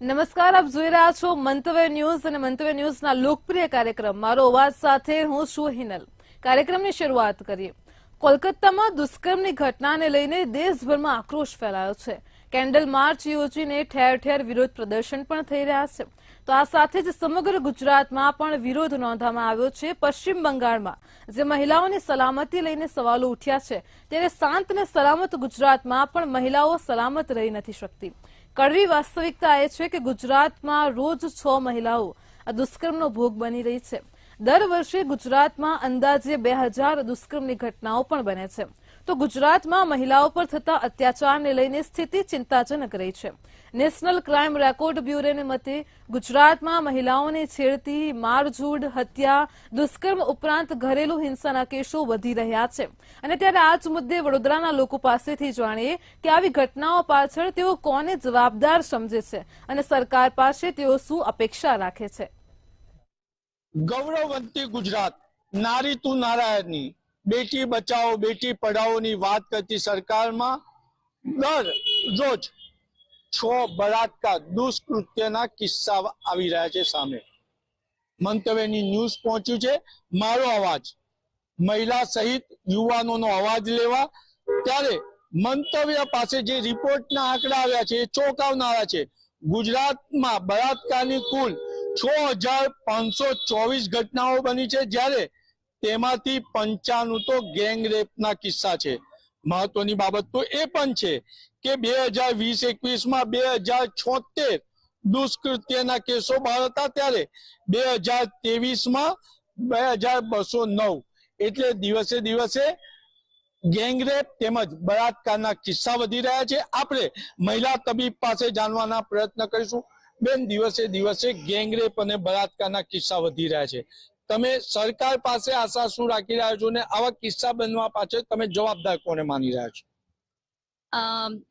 નમસ્કાર, આપ જોઈ રહ્યા છો મંતવ્ય ન્યૂઝ અને મંતવ્ય ન્યૂઝના લોકપ્રિય કાર્યક્રમ. મારો અવાજ સાથે હું છું હિનલ. કાર્યક્રમની શરૂઆત કરીએ. કોલકાતામાં દુષ્કર્મની ઘટનાને લઈને દેશભરમાં આક્રોશ ફેલાયો છે. કેન્ડલ માર્ચ યોજીને ઠેર ઠેર વિરોધ પ્રદર્શન પણ થઈ રહ્યા છે. તો આ સાથે જ સમગ્ર ગુજરાતમાં પણ વિરોધ નોંધવામાં આવ્યો છે પશ્ચિમ બંગાળમાં, જે મહિલાઓની સલામતી લઈને સવાલો ઉઠ્યા છે. ત્યારે શાંત અને સલામત ગુજરાતમાં પણ મહિલાઓ સલામત રહી નથી શકતી. કડવી વાસ્તવિકતા એ છે કે ગુજરાતમાં રોજ છ મહિલાઓ આ દુષ્કર્મનો ભોગ બની રહી છે. દર વર્ષે ગુજરાતમાં અંદાજે બે હજાર દુષ્કર્મની ઘટનાઓ પણ બને છે. તો ગુજરાતમાં મહિલાઓ પર થતા અત્યાચારને લઈને સ્થિતિ ચિંતાજનક રહી છે. નેશનલ ક્રાઇમ રેકોર્ડ બ્યુરોને મતે ગુજરાતમાં મહિલાઓને છેડતી, મારઝૂડ, હત્યા, દુષ્કર્મ ઉપરાંત ઘરેલુ હિંસાના કેસો વધી રહ્યા છે. અને ત્યારે આ જ મુદ્દે વડોદરાના લોકો પાસેથી જાણીએ કે આવી ઘટનાઓ પાછળ તેઓ કોને જવાબદાર સમજે છે અને સરકાર પાસે તેઓ શું અપેક્ષા રાખે છે. ગૌરવવંતી ગુજરાત, નારી તું નારાયણની, બેટી બચાવો, બેટી પઢાઓની વાત કરતી સરકારમાં દર રોજ છ બળાત્કાર દુષ્કૃત્યના કિસ્સા આવી રહ્યા છે સામે. મંતવ્યની ન્યૂઝ પહોંચ્યું છે, મારો અવાજ. મહિલા સહિત યુવાનોનો અવાજ લેવા ત્યારે મંતવ્ય પાસે જે રિપોર્ટના આંકડા આવ્યા છે, એ ચોંકાવનારા છે. ગુજરાતમાં બળાત્કારની કુલ છ હજાર પાંચસો ચોવીસ ઘટનાઓ બની છે જ્યારે તેમાંથી પંચાણું તો ગેંગ રેપના કિસ્સા છે. મહત્વની બાબત તો એ પણ છે કે બે હજાર વીસ એકવીસમાં બે હજાર છોતેર દુષ્કૃત્યના કેસો બહાર હતા ત્યારે બે હજાર ત્રેવીસમાં બે હજાર બસો નવ એટલે દિવસે દિવસે ગેંગરેપ તેમજ બળાત્કારના કિસ્સા વધી રહ્યા છે. આપણે મહિલા તબીબ પાસે જાણવાના પ્રયત્ન કરીશું. બેન, દિવસે દિવસે ગેંગરેપ અને બળાત્કારના કિસ્સા વધી રહ્યા છે. તમે સરકાર પાસે આશા શું રાખી રહ્યા છો ને આવા કિસ્સા બનવા પાછળ તમે જવાબદાર કોને માની રહ્યા છો?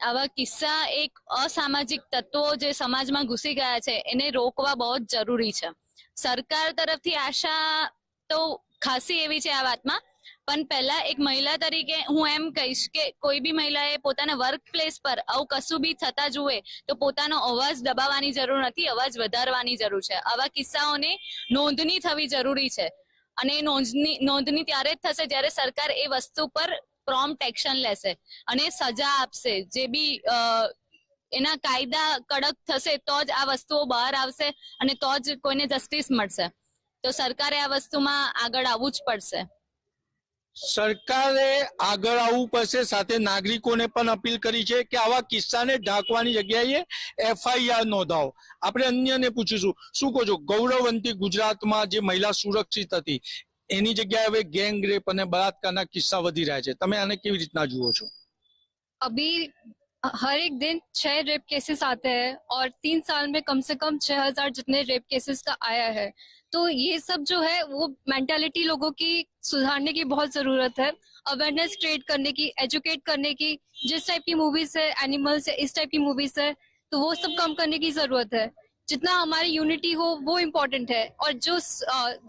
આવા કિસ્સા એક અસામાજિક તત્વો જે સમાજમાં ઘૂસી ગયા છે, એને રોકવા બહુ જ જરૂરી છે. સરકાર તરફથી આશા તો ખાસી એવી છે આ વાતમાં પણ પહેલા એક મહિલા તરીકે હું એમ કહીશ કે કોઈ બી મહિલાએ પોતાના વર્ક પ્લેસ પર આવું કશું બી થતા જુએ, તો પોતાનો અવાજ દબાવવાની જરૂર નથી, અવાજ વધારવાની જરૂર છે. આવા કિસ્સાઓને નોંધણી થવી જરૂરી છે. અને નોંધણી નોંધણી ત્યારે જ થશે જ્યારે સરકાર એ વસ્તુ પર પ્રોમ્પ્ટ એક્શન લેશે અને સજા આપશે. જે બી એના કાયદા કડક થશે તો જ આ વસ્તુઓ બહાર આવશે અને તો જ કોઈને જસ્ટિસ મળશે. તો સરકારે આ વસ્તુમાં આગળ આવવું જ પડશે. સરકારે આગળ આવવું પડશે સાથે નાગરિકોને પણ અપીલ કરી છે કે આવા કિસ્સાને ઢાંકવાની જગ્યાએ એફઆઈઆર નોંધાવો આપણે અન્યને પૂછીશું શું કહો છો ગૌરવવંતી ગુજરાતમાં જે મહિલા સુરક્ષિત હતી એની જગ્યાએ હવે ગેંગ રેપ અને બળાત્કારના કિસ્સા વધી રહ્યા છે તમે આને કેવી રીતના જુઓ છો अभी हर एक दिन छह रेप केसेस आते हैं और तीन साल में कम से कम छह हजार जितने रेप केसेस का आया है तो ये सब जो है, वो मेंटेलिटी लोगों की सुधारने की बहुत ज़रूरत है। अवेयरनेस क्रिएट करने की एजुकेट करने की, जिस टाइप की मूवीज़ है एनिमल्स है, इस टाइप की मूवीज़ है तो वो सब कम करने की ज़रूरत है। जितना हमारी यूनिटी हो, वो इम्पोर्टेंट है। और जो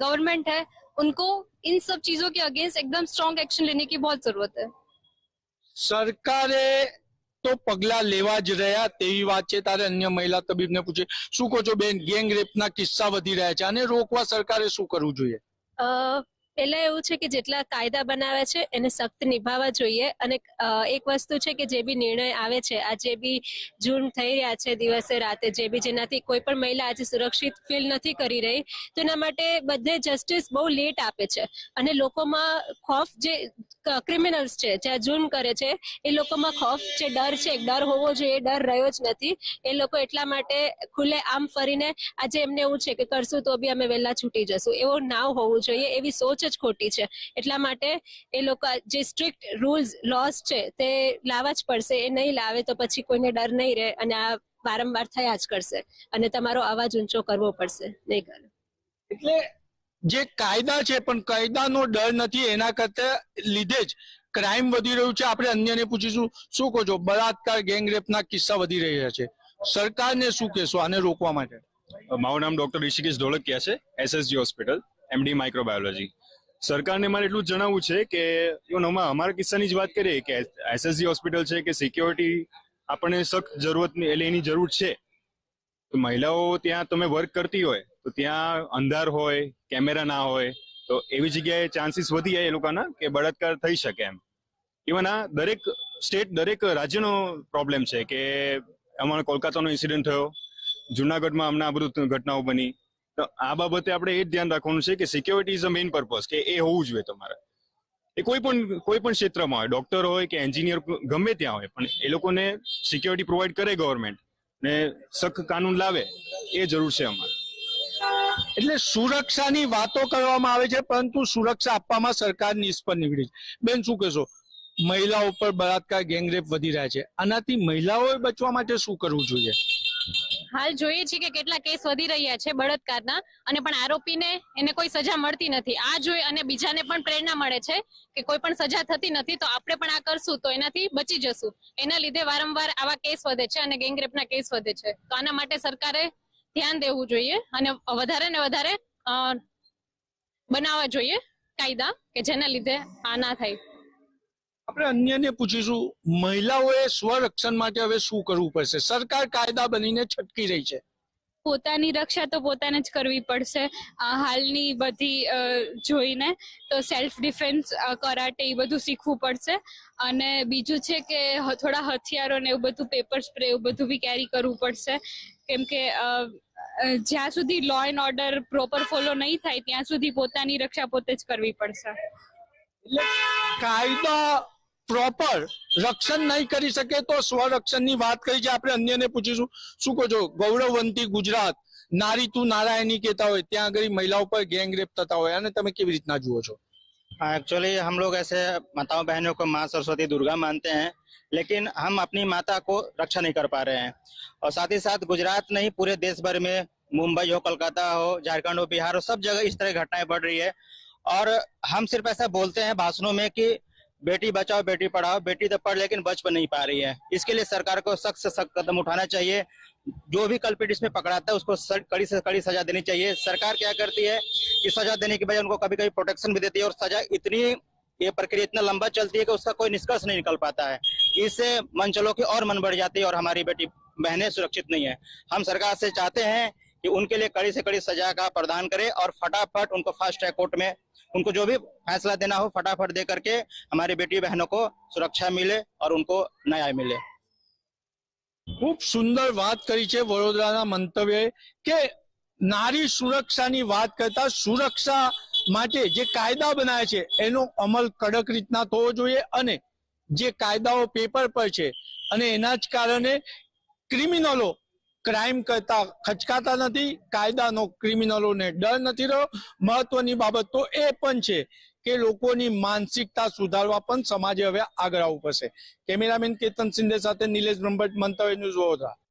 गवर्नमेंट है, उनको इन सब चीज़ों के अगेंस्ट एकदम स्ट्रॉन्ग एक्शन लेने की बहुत ज़रूरत है। सरकारें તો પગલા લેવા જ રહ્યા તેવી વાત છે. તારે અન્ય મહિલા તબીબને પૂછે, શું કહો છો બેન? ગેંગ રેપના કિસ્સા વધી રહ્યા છે અને રોકવા સરકારે શું કરવું જોઈએ? પહેલા એવું છે કે જેટલા કાયદા બનાવ્યા છે, એને સખ્ત નિભાવવા જોઈએ. અને એક વસ્તુ છે કે જે બી નિર્ણય આવે છે, આ જે બી જૂન થઈ રહ્યા છે દિવસે રાતે, જે બી જેનાથી કોઈ પણ મહિલા આજે સુરક્ષિત ફીલ નથી કરી રહી, તો એના માટે બધે જસ્ટિસ બહુ લેટ આપે છે. અને લોકોમાં ખોફ જે ક્રિમિનલ્સ છે જે જૂન કરે છે, એ લોકોમાં ખોફ જે ડર છે ડર હોવો જોઈએ, ડર રહ્યો જ નથી. એ લોકો એટલા માટે ખુલ્લે આમ ફરીને આજે એમને એવું છે કે કરશું તો બી અમે વહેલા છૂટી જશું. એવો ના હોવું જોઈએ, એવી સોચ જ ખોટી છે. એટલા માટે એ લોકો જે સ્ટ્રિક્ટ રૂલ્સ લોસ છે તે લાવવા જ પડશે. એ નહીં લાવે તો પછી કોઈને ડર નહીં રહે અને આ વારંવાર થયા જ કરશે. અને તમારો અવાજ ઊંચો કરવો પડશે. નહીં કરે. એટલે જે કાયદા છે પણ કાયદાનો ડર નથી એના કરતા લીધે જ ક્રાઇમ વધી રહ્યું છે. આપણે અન્યને પૂછીશું શું કહો છો? બળાત્કાર ગેંગરેપના કિસ્સા વધી રહ્યા છે. સરકારને શું કહેશો આને રોકવા માટે? મારું નામ ડોક્ટર ઋષિકેશ ધોળકિયા છે એસએસજી હોસ્પિટલ એમડી માઇક્રોબાયોલોજી સરકારને મારે એટલું જણાવવું છે કે યુ નો અમારા કિસ્સાની જ વાત કરીએ કે એસએસજી હોસ્પિટલ છે કે સિક્યોરિટી આપણને સખ્ત જરૂરતની એટલે એની જરૂર છે. તો મહિલાઓ ત્યાં તમે વર્ક કરતી હોય, તો ત્યાં અંધાર હોય કેમેરા ના હોય, તો એવી જગ્યાએ ચાન્સીસ વધી જાય એ લોકોના કે બળાત્કાર થઈ શકે એમ. ઇવન આ દરેક સ્ટેટ દરેક રાજ્યનો પ્રોબ્લેમ છે કે, અમારે કોલકાતાનો ઇન્સિડન્ટ થયો, જુનાગઢમાં હમણાં આ બધું ઘટનાઓ બની તો આ બાબતે આપણે એ જ ધ્યાન રાખવાનું છે કે security is a main purpose કે એ હોવું જોઈએ તમારે. એ કોઈ પણ કોઈ પણ ક્ષેત્રમાં હોય ડોક્ટર હોય કે એન્જિનિયર ગમે ત્યાં હોય, પણ એ લોકોને સિક્યોરિટી પ્રોવાઈડ કરે ગવર્મેન્ટ ને સખ કાનૂન લાવે, એ જરૂર છે અમારે. એટલે સુરક્ષાની વાતો કરવામાં આવે છે, પરંતુ સુરક્ષા આપવામાં સરકાર નિષ્ફળ નીકળી છે. બેન, શું કહેશો? મહિલાઓ પર બળાત્કાર, ગેંગરેપ વધી રહ્યા છે. આનાથી મહિલાઓએ બચવા માટે શું કરવું જોઈએ? હાલ જોઈએ છીએ કે કેટલા કેસ વધી રહ્યા છે બળાત્કારના અને પણ આરોપીને એને કોઈ સજા મળતી નથી. આ જોઈ અને બીજાને પણ પ્રેરણા મળે છે કે કોઈ પણ સજા થતી નથી તો આપણે પણ આ કરશું તો એનાથી બચી જશું. એના લીધે વારંવાર આવા કેસ વધે છે અને ગેંગરેપના કેસ વધે છે. તો આના માટે સરકારે ધ્યાન દેવું જોઈએ અને વધારે ને વધારે બનાવવા જોઈએ કાયદા કે જેના લીધે આ ના થાય. આપણે અન્યને પૂછીશું મહિલાઓએ સ્વરક્ષણ માટે હવે શું કરવું પડશે? સરકાર કાયદા બનીને છટકી રહી છે. પોતાની રક્ષા તો પોતાને જ કરવી પડશે. હાલની બધી જોઈને તો સેલ્ફ ડિફેન્સ કરાટે એ બધું શીખવું પડશે. અને બીજું છે કે થોડા હથિયારો ને એવું બધું પેપર સ્પ્રે એવું બધું બી કેરી કરવું પડશે. કેમ કે જ્યાં સુધી law and order proper follow નહીં થાય ત્યાં સુધી પોતાની રક્ષા પોતે જ કરવી પડશે. કાયદા પ્રોપર રક્ષણ નહીં કરી શકે તો સ્વરક્ષણની વાત કરી છે આપણે અન્યને પૂછીશું શું કહો છો ગૌરવવંતી ગુજરાત નારી તું નારાયણી કહેતા હોય ત્યાં આગળ મહિલાઓ પર ગેંગરેપ થતા હોય અને તમે કેવી રીતના જુઓ છો एक्चुअली हम लोग ऐसे माताओं बहनों को माँ सरस्वती दुर्गा मानते हैं लेकिन हम अपनी माता को रक्षा नहीं कर पा रहे हैं और साथ ही साथ गुजरात नहीं पूरे देश भर में मुंबई हो कोलकाता हो झारखंड हो बिहार हो सब जगह इस तरह की घटनाएं बढ़ रही है और हम सिर्फ ऐसा बोलते हैं भाषणों में कि बेटी बचाओ, बेटी पढ़ाओ। बेटी तो पढ़, लेकिन बच नहीं पा रही है। इसके लिए सरकार को सख्त से सख्त कदम उठाना चाहिए। जो भी कल्पिट इसमें पकड़ाता है, उसको कड़ी से कड़ी सजा देनी चाहिए। सरकार क्या करती है कि सजा देने के बजाय उनको कभी कभी प्रोटेक्शन भी देती है और सजा इतनी, ये प्रक्रिया इतना लंबा चलती है कि उसका कोई निष्कर्ष नहीं निकल पाता है। इससे मंचलों की और मन बढ़ जाती है और हमारी बेटी, बहनें सुरक्षित नहीं है। हम सरकार से चाहते हैं कि उनके लिए कड़ी से कड़ी सजा का प्रदान करे और फटाफट उनको फास्ट ट्रैक कोर्ट में उनको जो भी फैसला देना हो फटाफट दे करके हमारी बेटी बहनों को सुरक्षा मिले और उनको न्याय मिले ખૂબ સુંદર વાત કરી છે વડોદરાના મંતવ્યએ કે નારી સુરક્ષાની વાત કરતા સુરક્ષા માટે જે કાયદા બનાવ્યા છે એનો અમલ કડક રીતના થવો જોઈએ અને જે કાયદાઓ પેપર પર છે અને એના જ કારણે ક્રિમિનલો ક્રાઇમ કરતા ખચકાતા નથી, કાયદાનો ક્રિમિનલોને ડર નથી રહ્યો. મહત્વની બાબત તો એ પણ છે કે લોકોની માનસિકતા સુધારવા પણ સમાજે હવે આગળ આવવું પડશે. કેમેરામેન કેતન સિંધે સાથે નિલેશ બ્રહ્મભટ્ટ, મંતવ્ય ન્યૂઝ વડોદરા.